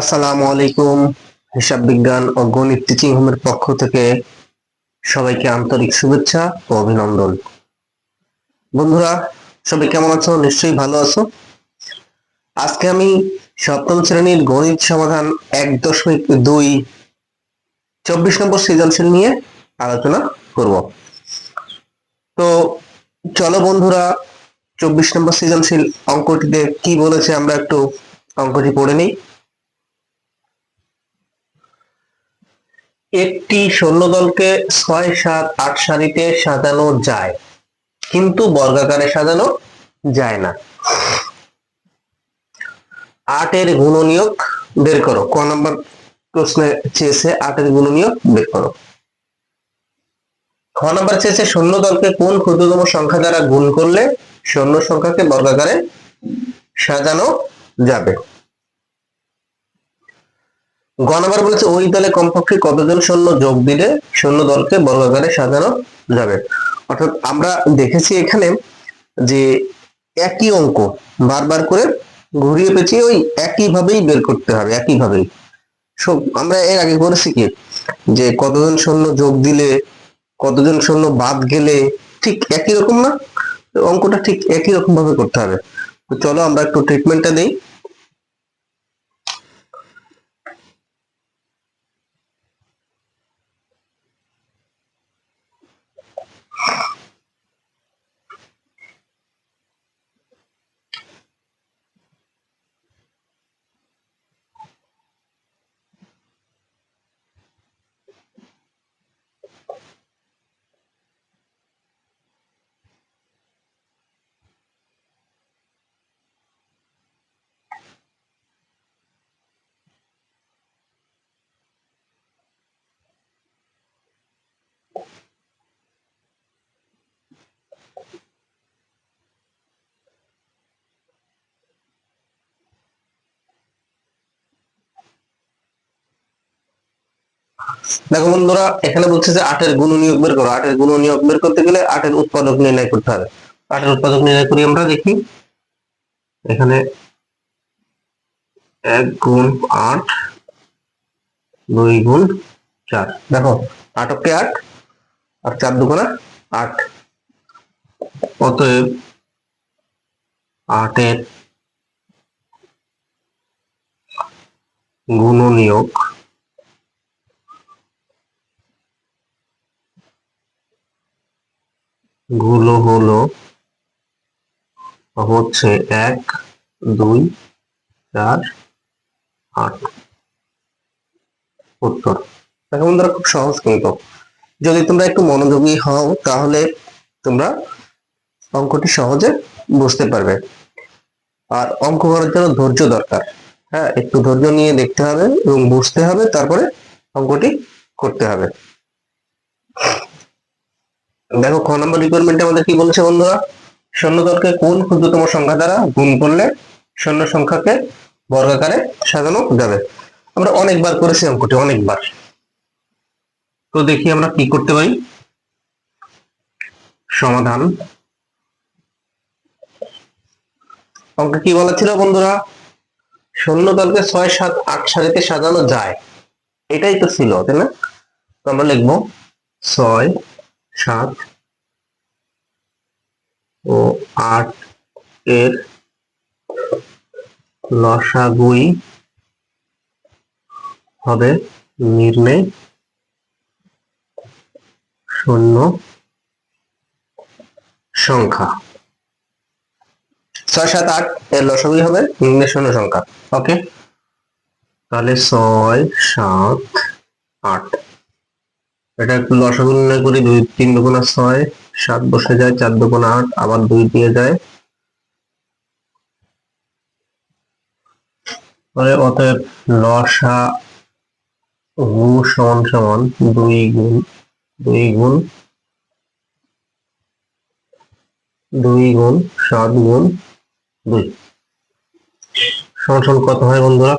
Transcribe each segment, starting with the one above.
আসসালামু আলাইকুম, হিসাব বিজ্ঞান ও গণিত টিচিং হোমের পক্ষ থেকে সবাইকে আন্তরিক শুভেচ্ছা ও অভিনন্দন। বন্ধুরা, সবাই কেমন আছো? নিশ্চয়ই ভালো আছো। আজকে আমি সপ্তম শ্রেণির গণিত সমাধান এক দশমিক দুই চব্বিশ নম্বর সৃজনশীল নিয়ে আলোচনা করব। তো চলো বন্ধুরা, চব্বিশ নম্বর সৃজনশীল অঙ্কটিতে কি বলেছে আমরা একটু অঙ্কটি পড়ে নিই। একটি সৈন্যদলকে ছয় সাত আট সারিতে সাজানো যায়। কিন্তু বর্গাকারে সাজানো যায় না। আটের গুণনীয়ক বের করো। ক নম্বর প্রশ্নে চেয়েছে, আটের গুণনীয়ক বের করো। খ নম্বর চেয়েছে শূন্য দলকে কোন ক্ষুদ্রতম সংখ্যা দ্বারা গুণ করলে শূন্য সংখ্যাকে বর্গাকারে সাজানো যাবে? গ নাম্বার বলেছে, ওই দলে কমপক্ষে কতজন সৈন্য যোগ দিলে সৈন্য দলকে বর্গাকারে সাজানো যাবে? অর্থাৎ আমরা দেখেছি এখানে যে একই অঙ্ক বারবার করে ঘুরিয়ে পেঁচিয়ে ওই একই ভাবেই বের করতে হবে একই ভাবেই সব আমরা এর আগে করেছি কি? যে কতজন সৈন্য যোগ দিলে, কতজন সৈন্য বাদ গেলে, ঠিক একই রকম না? অঙ্কটা ঠিক একই রকম ভাবে করতে হবে। তো চলো আমরা একটু ট্রিটমেন্টটা দিই। দেখো বন্ধুরা, এখানে বলছে যে আটের গুণ নিয়োগ বের করো। আটের গুণ নিয়োগ বের করতে গেলে আটের উৎপাদক নির্ণয় করতে হবে। আটের উৎপাদক নির্ণয় করি আমরা, দেখি। এখানে এক গুণ আট, দুই গুণ চার। দেখো আটকে আট, আর চার দুগুণা আট। অতএব আটের গুণনীয়ক গুলো হলো হচ্ছে এক, দুই, চার, আট। উত্তর। দেখো বন্ধুরা, খুব সহজ কিন্তু। যদি তোমরা একটু মনোযোগী হও, তাহলে তোমরা অঙ্কটি সহজে বুঝতে পারবে। আর অঙ্ক করার জন্য ধৈর্য দরকার। হ্যাঁ একটু ধৈর্য নিয়ে দেখতে হবে এবং বুঝতে হবে, তারপরে অঙ্কটি করতে হবে। দেখো খ নম্বর রিকোয়ারমেন্টে আমাদের কি বলছে বন্ধুরা? শূন্য দলকে কোন ক্ষুদ্রতম সংখ্যা দ্বারা গুণ করলে শূন্য সংখ্যাকে বর্গাকারে সাজানো যাবে? আমরা অনেকবার করেছি অঙ্কটি, অনেকবার। তো দেখি আমরা কি করতে পারি? সমাধান। অঙ্কে কি বলা ছিল বন্ধুরা? শূন্য দলকে ছয়, সাত, আট সারিতে সাজানো যায়। এটাই তো ছিল, তাই না? তো আমরা লিখব ছয় সাত ও আট এর লসাগুই হবে নির্ণয় শূন্য সংখ্যা। ছয়, সাত, আট এর লসাগুই হবে নির্ণয় শূন্য সংখ্যা। ওকে তাহলে ছয়, সাত, আট এটা লসাগু নির্ণয় করি, দুই, তিন দুগুণা ছয়, সাত বসে যায়, চার দুগুণা আট, আবার দুই দিয়ে যায়। পরে অতএব লসা গু সমান সমান দুই গুণ দুই গুণ দুই গুণ, সাত গুণ, দুই। সমান কত হয় বন্ধুরা?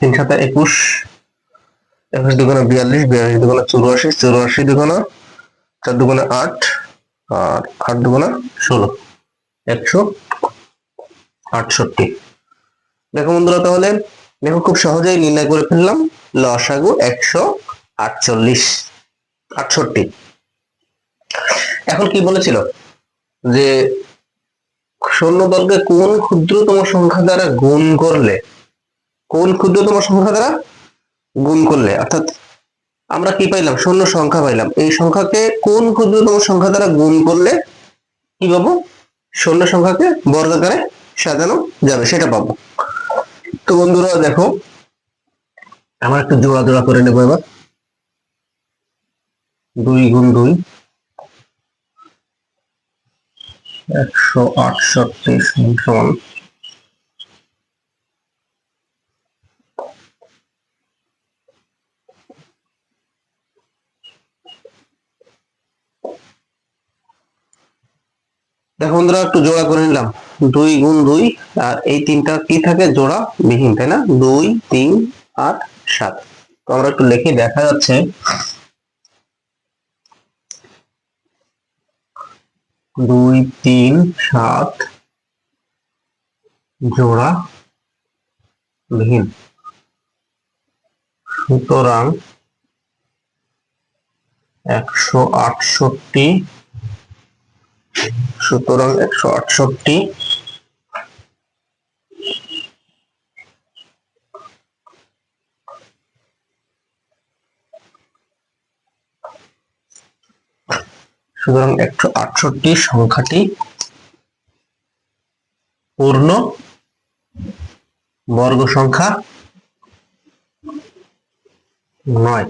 তিন সাথে একুশ একুশ দুগুণে বিয়াল্লিশ বিয়াল্লিশ দুগুণে চুরাশি চুরাশি দুগুণে চার দুগুণে আট, আর আট দুগুণে ষোলো, একশো আটষট্টি। দেখো বন্ধুরা তাহলে, দেখো খুব সহজেই নির্ণয় করে ফেললাম লসাগু একশো আটচল্লিশ, আটষট্টি। এখন কি বলেছিল? যে সৈন্য দলকে কোন ক্ষুদ্রতম সংখ্যা দ্বারা গুণ করলে কোন ক্ষুদ্রতম সংখ্যা দ্বারা গুণ করলে? অর্থাৎ আমরা কি পাইলাম? শূন্য সংখ্যা পাইলাম। এই সংখ্যাকে কোন ক্ষুদ্রতম সংখ্যা দ্বারা গুণ করলে কি পাবো? শূন্য সংখ্যাকে বর্গাকারে সাজানো যাবে, সেটা পাবো। তো বন্ধুরা, দেখো, আমরা একটু জোড়া জোড়া করে নেব এবার। দুই গুণ দুই। একশো আটষট্টি সমান দেখো বন্ধুরা, একটু জোড়া করে নিলাম। দুই গুণ দুই, আর এই তিনটা কি থাকে? জোড়া বিহীন, তাই না? দুই, তিন, আট, সাত। তো আমরা একটু লিখে, দেখা যাচ্ছে। দুই, তিন, সাত, জোড়া বিহীন। সুতরাং একশো আটষট্টি সুতরাং একশো আটষট্টি। সুতরাং একশো আটষট্টি সংখ্যাটি পূর্ণ বর্গ সংখ্যা নয়।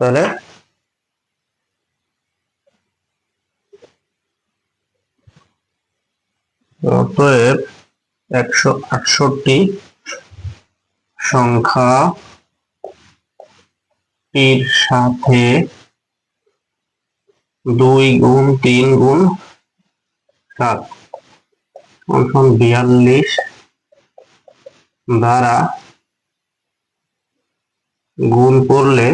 তাহলে অতএব একশো আটষট্টি সংখ্যা সংখ্যাটির সাথে দুই গুণ, তিন গুণ, সাত। বিয়াল্লিশ দ্বারা গুণ করলে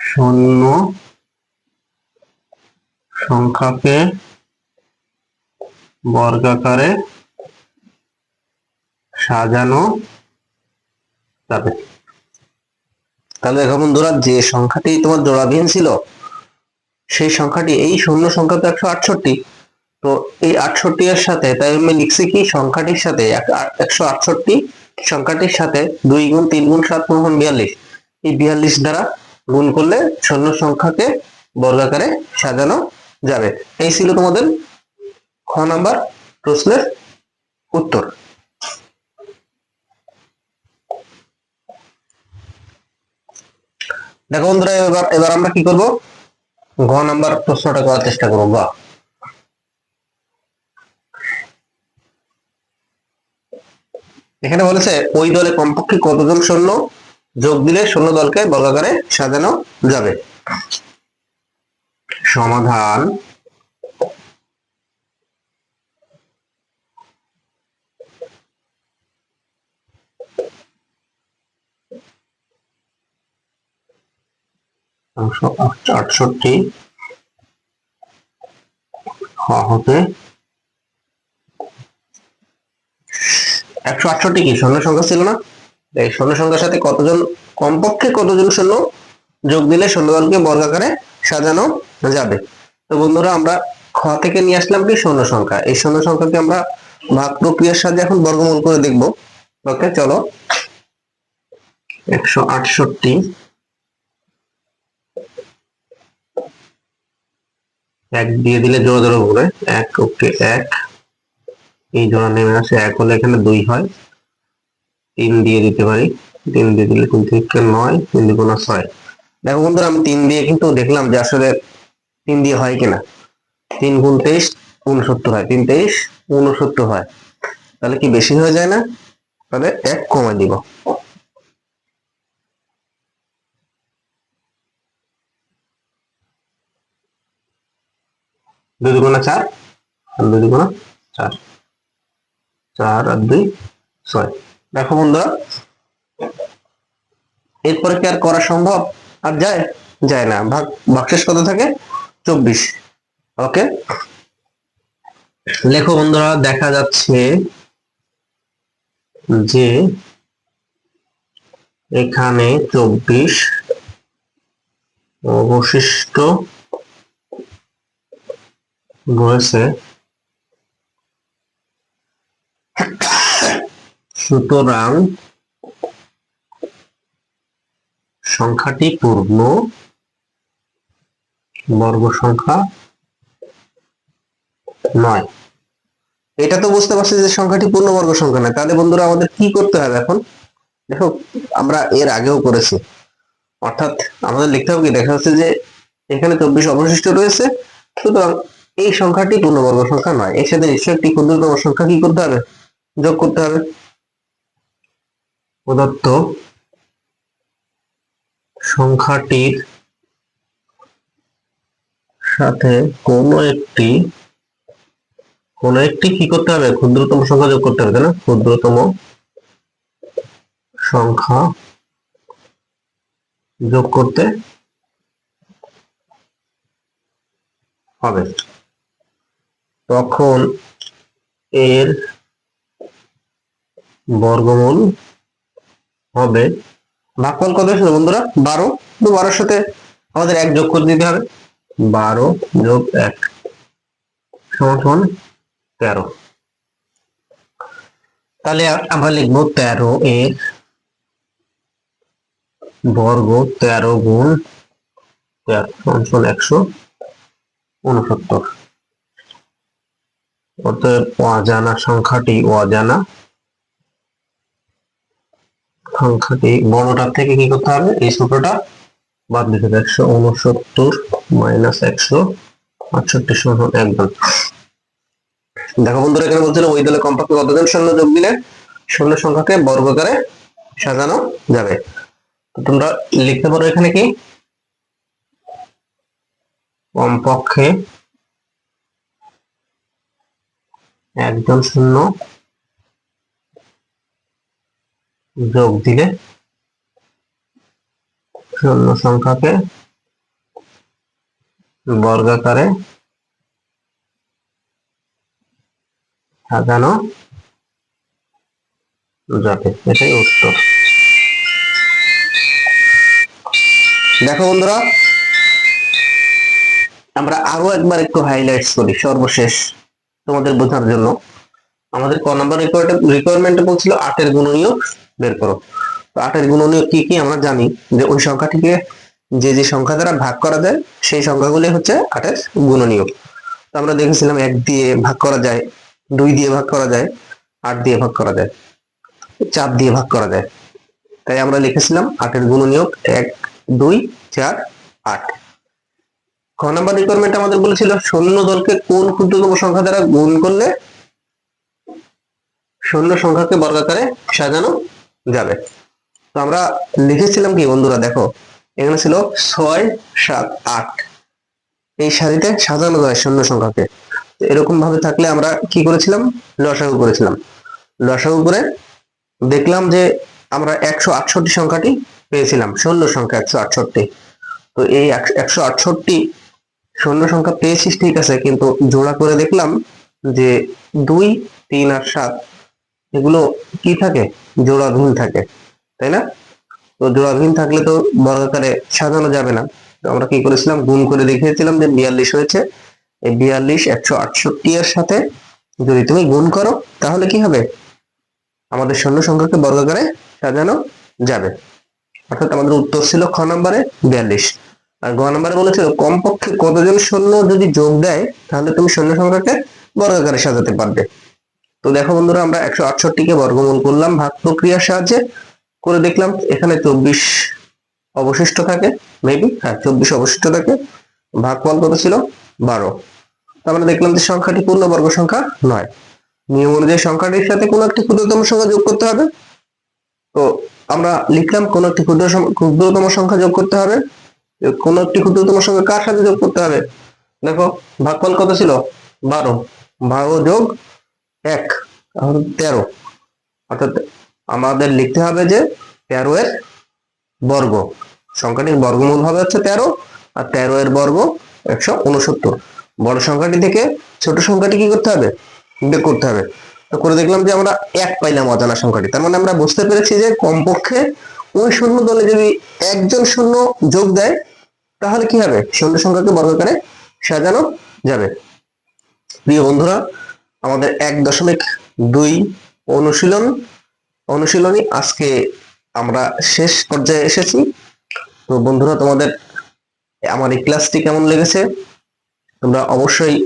শূন্য সংখ্যাকে বর্গাকারে সাজানো যাবে। তাহলে দেখো বন্ধুরা, যে সংখ্যাটি তোমার জোড়াবিহীন ছিল, সেই সংখ্যাটি এই শূন্য সংখ্যা তো একশো আটষট্টি। তো এই আটষট্টি এর সাথে, তাই আমি লিখছি কি, সংখ্যাটির সাথে একশো আটষট্টি, সংখ্যাটির সাথে দুই গুণ তিন গুণ সাত গুণ বিয়াল্লিশ। এই বিয়াল্লিশ দ্বারা গুণ করলে শূন্য সংখ্যাকে বর্গাকারে সাজানো যাবে। এই ছিল তোমাদের খ নাম্বার প্রশ্নের উত্তর। দেখো বন্ধুরা, এবার এবার আমরা কি করব? ঘ নাম্বার প্রশ্নটা করার চেষ্টা করব। বা এখানে বলেছে, ওই দলে কমপক্ষে কতজন সৈন্য যোগ দিলে সৈন্য দলকে বর্গাকারে সাজানো যাবে? সমাধান। আটষট্টি। হতে। একশো আটষট্টি কি? শূন্য সংখ্যা ছিল না? এই শূন্য সংখ্যার সাথে কতজন, কমপক্ষে কতজন শূন্য যোগ দিলে শূন্য দলকে বর্গাকারে সাজানো যাবে। তো বন্ধুরা, আমরা খ থেকে নিয়ে আসলাম কি শূন্য সংখ্যা। এই শূন্য সংখ্যাকে আমরা ভাগ প্রক্রিয়ার সাথে এখন বর্গমূল করে দেখব। ওকে, চলো। একশো আটষট্টি। এক দিয়ে দিলে জোড়া জোড়া করে এক, ওকে, এক। এই জোড়া নেমে আসে এক হলে এখানে দুই হয়। তিন দিয়ে দিতে পারি। তিন দিয়ে দিলে তিন থেকে নয়, তিন দুগুণা ছয়। দেখো বন্ধুরা, আমি তিন দিয়ে কিন্তু দেখলাম যে আসলে তিন দিয়ে হয় কিনা। তিন গুণ তেইশ উনসত্তর হয়। তিন তেইশ উনসত্তর হয়। তাহলে কি বেশি হয়ে যায় না? তাহলে এক কমে দিব। দুই দুগুণা চার আর দুই দুগুণা চার। চার আর দুই, ছয়। দেখো বন্ধুরা, এরপরে কি আর করা সম্ভব? আর যায় যায় না। ভাগ, ভাগশেষ কত থাকে? চব্বিশ। ওকে লেখো বন্ধুরা, দেখা যাচ্ছে যে এখানে চব্বিশ অবশিষ্ট রয়েছে। সুতরাং সংখ্যাটি পূর্ণ বর্গ সংখ্যা নয়। এটা তো বুঝতে পারছি যে সংখ্যাটি পূর্ণবর্গ সংখ্যা নয়। তাহলে বন্ধুরা আমাদের কি করতে হবে এখন? দেখো, আমরা এর আগেও করেছি। অর্থাৎ আমাদের লিখতে হবে কি? দেখা যাচ্ছে যে এখানে চব্বিশ অবশিষ্ট রয়েছে। সুতরাং এই সংখ্যাটি পূর্ণবর্গ সংখ্যা নয়। এর সাথে নিশ্চয় একটি ক্ষুদ্রতম সংখ্যা কি করতে হবে? যোগ করতে হবে। প্রদত্ত সংখ্যাটির সাথে কোনো একটি, কোন একটি কি করতে হবে? ক্ষুদ্রতম সংখ্যা যোগ করতে হবে, তাই না? ক্ষুদ্রতম সংখ্যা যোগ করতে হবে। তখন এর বর্গমূল হবে ভাগফল কত ছিল বন্ধুরা? বারো। তো বারোর সাথে আমাদের এক যোগ করে দিতে হবে। বারো যোগ এক সমান সমান তেরো। তাহলে আমরা লিখব তেরো এর বর্গ তেরো গুণ সমান একশো উনসত্তর। অতএব অজানা সংখ্যাটি অজানা। সংখ্যাটি বড়টার থেকে কি করতে হবে? এই ছোটটা বাদ দিতে হবে। একশো উনসত্তর মাইনাস একশো আটষট্টি সমান একদম দেখো বন্ধুরা, এখানে বলছিল ওই দলে কমপক্ষে কতজন শূন্য যোগ দিলে? শূন্য সংখ্যাকে বর্গকারে সাজানো যাবে। তোমরা লিখতে পারো এখানে কি? কমপক্ষে একজন শূন্য যোগ দিলে শূন্য সংখ্যাকে বর্গাকারে সাজানো যাবে। এটাই উত্তর। দেখো বন্ধুরা, আমরা আরও একবার একটু হাইলাইটস করি সর্বশেষ তোমাদের বোঝার জন্য। আমাদের ক নাম্বার রিকোয়ারমেন্টে বলছিল আটের গুণনীয় বের করো। তো আটের গুণনীয় কি কি আমরা জানি যে ওই সংখ্যাটিকে যে যে সংখ্যা দ্বারা ভাগ করা যায়, সেই সংখ্যাগুলি হচ্ছে আটের গুণনীয় তো আমরা দেখেছিলাম এক দিয়ে ভাগ করা যায়, দুই দিয়ে ভাগ করা যায়, আট দিয়ে ভাগ করা যায়, চার দিয়ে ভাগ করা যায়। তাই আমরা লিখেছিলাম আটের গুণনীয়ক এক, দুই, চার, আট। খ নাম্বার রিকোয়ারমেন্ট আমাদের বলেছিল, শূন্য দলকে কোন ক্ষুদ্রতম সংখ্যা দ্বারা গুণ করলে শূন্য সংখ্যাকে বর্গাকারে সাজানো যাবে। তো আমরা লিখেছিলাম কি বন্ধুরা দেখো, এখানে ছিল ছয় সাত আট। এই সারিতে সাজানো যায় শূন্য সংখ্যাকে। এরকম ভাবে থাকলে আমরা কি করেছিলাম? লসাগু করেছিলাম। লসাগু করে দেখলাম যে আমরা একশো আটষট্টি সংখ্যাটি পেয়েছিলাম, শূন্য সংখ্যা একশো আটষট্টি। তো এই একশো আটষট্টি শূন্য সংখ্যা পেয়েছিস ঠিক আছে, কিন্তু জোড়া করে দেখলাম যে দুই, তিন আর সাত, এগুলো কি থাকে? জোড়াধীন থাকে, তাই না? তো জোড়াধীন থাকলে তো বর্গাকারে সাজানো যাবে না। তো আমরা কি করেছিলাম? গুণ করে দেখিয়েছিলাম যে বিয়াল্লিশ হয়েছে। এই বিয়াল্লিশ একশো আটষট্টি এর সাথে যদি তুমি গুণ করো, তাহলে কি হবে? আমাদের শূন্য সংখ্যাকে বর্গাকারে সাজানো যাবে। অর্থাৎ আমাদের উত্তর ছিল খ নম্বরে বিয়াল্লিশ। আর গ নম্বরে বলেছিল, কমপক্ষে কতজন শূন্য যদি যোগ দেয়, তাহলে তুমি শূন্য সংখ্যাকে বর্গাকারে সাজাতে পারবে। তো দেখো বন্ধুরা, আমরা একশো আটষট্টিকে বর্গমূল করলাম। ভাগ প্রক্রিয়ার সাহায্যে করে দেখলাম, এখানে চব্বিশ অবশিষ্ট থাকে মেবি হ্যাঁ চব্বিশ অবশিষ্ট থাকে। ভাগফল কত ছিল? বারো। তার মানে দেখলাম যে সংখ্যাটি পূর্ণবর্গ সংখ্যা নয়। নিয়ম অনুযায়ী সংখ্যাটির সাথে কোনো একটি ক্ষুদ্রতম সংখ্যা যোগ করতে হবে। তো আমরা লিখলাম, কোন একটি ক্ষুদ্র ক্ষুদ্রতম সংখ্যা যোগ করতে হবে। কোন একটি ক্ষুদ্রতম সংখ্যা কার সাথে যোগ করতে হবে? দেখো, ভাগফল কত ছিল? বারো। বারো যোগ এক তেরো। অর্থাৎ আমাদের লিখতে হবে যে তেরো এর বর্গ। সংখ্যাটির বর্গমূল হবে হচ্ছে তেরো, আর তেরো এর বর্গ একশো উনসত্তর। বড় সংখ্যাটি থেকে ছোট সংখ্যাটি কি করতে হবে? বিয়োগ করতে হবে। তো করে দেখলাম যে আমরা এক পাইলাম অজানা সংখ্যাটি। তার মানে আমরা বুঝতে পেরেছি যে কমপক্ষে ওই শূন্য দলে যদি একজন শূন্য যোগ দেয়, তাহলে কি হবে? শূন্য সংখ্যাকে বর্গাকারে সাজানো যাবে। প্রিয় বন্ধুরা আমাদের এক দশমিক দুই অনুশীলন অনুশীলনী আজকে আমরা শেষ পর্যায়ে এসেছি। তো বন্ধুরা, তোমাদের আমার এই ক্লাসটি কেমন লেগেছে তোমরা অবশ্যই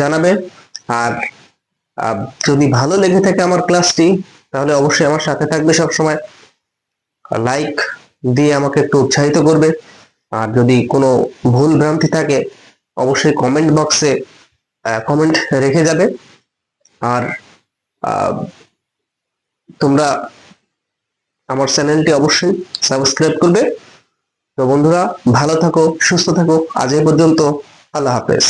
জানাবে। আর যদি ভালো লেগে থাকে আমার ক্লাসটি, তাহলে অবশ্যই আমার সাথে থাকবে সব সময় লাইক দিয়ে আমাকে একটু উৎসাহিত করবে। আর যদি কোনো ভুল ভ্রান্তি থাকে, অবশ্যই কমেন্ট বক্সে কমেন্ট রেখে যাবে। আর তোমরা আমার চ্যানেলটি অবশ্যই সাবস্ক্রাইব করবে। তো বন্ধুরা, ভালো থাকো, সুস্থ থাকো। আজ এই পর্যন্ত আল্লাহ হাফেজ।